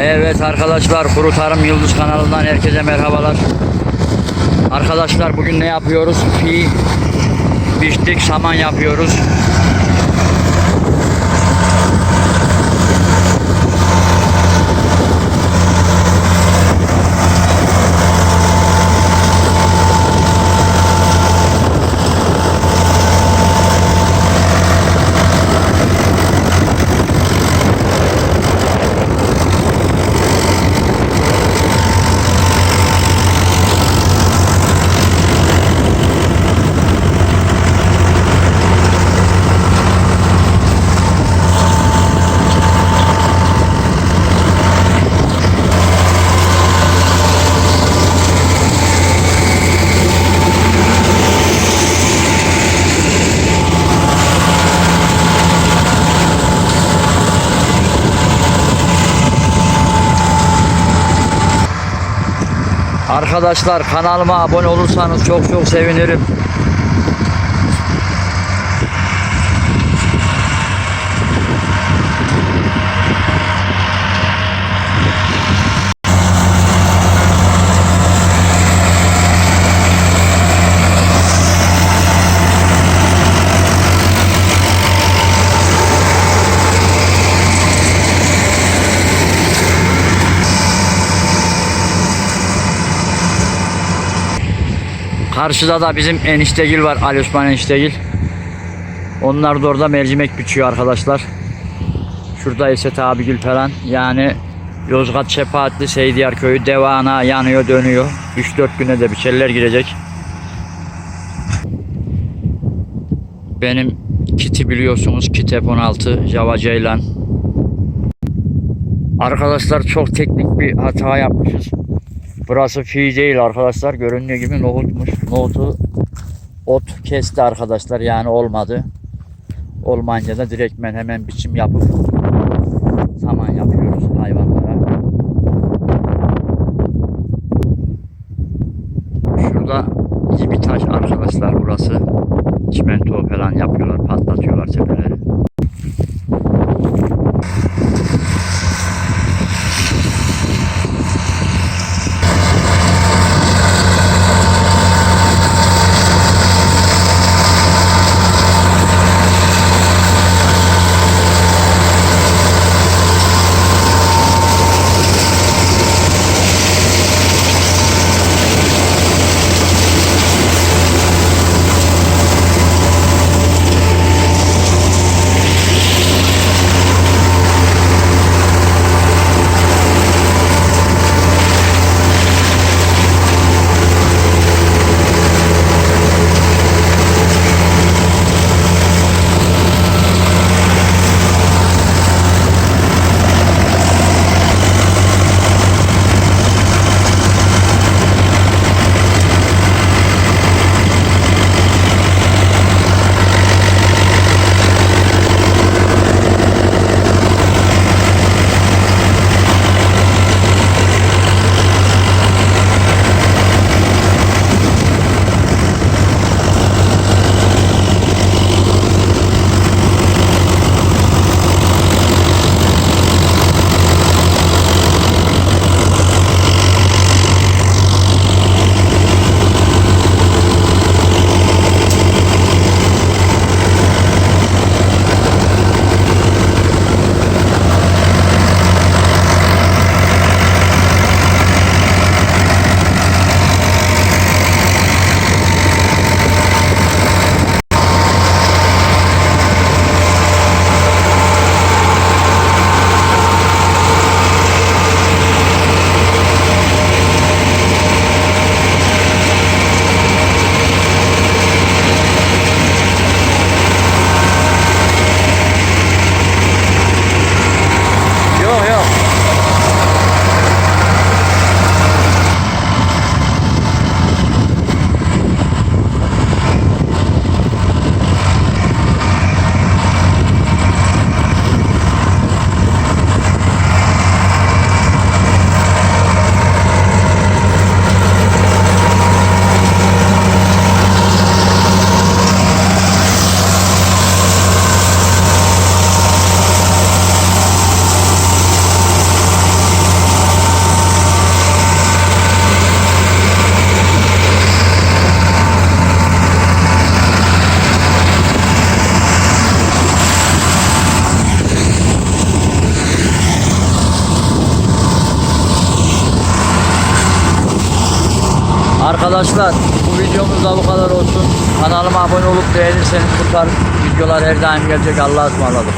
Evet arkadaşlar Kuru Tarım Yıldız kanalından herkese merhabalar. Arkadaşlar bugün ne yapıyoruz? Fi biçtik saman yapıyoruz. Arkadaşlar kanalıma abone olursanız çok çok sevinirim. Karşıda da bizim eniştegil var. Ali Osman eniştegil. Onlar da orada mercimek biçiyor arkadaşlar. Şurada ise Tabigül falan. Yani Yozgat Şefaatli Seydiyar köyü devana yanıyor dönüyor. 3-4 güne de biçerler girecek. Benim kiti biliyorsunuz. Kit F16 Java Ceylan. Arkadaşlar çok teknik bir hata yapmışız. Burası fi değil arkadaşlar. Göründüğü gibi nohutmuş. Nohutu ot kesti arkadaşlar. Yani olmadı. Olmayınca da direktmen hemen biçim yapıp saman yapıyoruz hayvanlara. Şurada iyi bir taş arkadaşlar burası. Çimento falan yapıyorlar. Patlatıyorlar tepeleri. Arkadaşlar bu videomuz da bu kadar olsun. Kanalıma abone olup beğenirseniz bu tarz videolar her daim gelecek. Allah'a ısmarladık.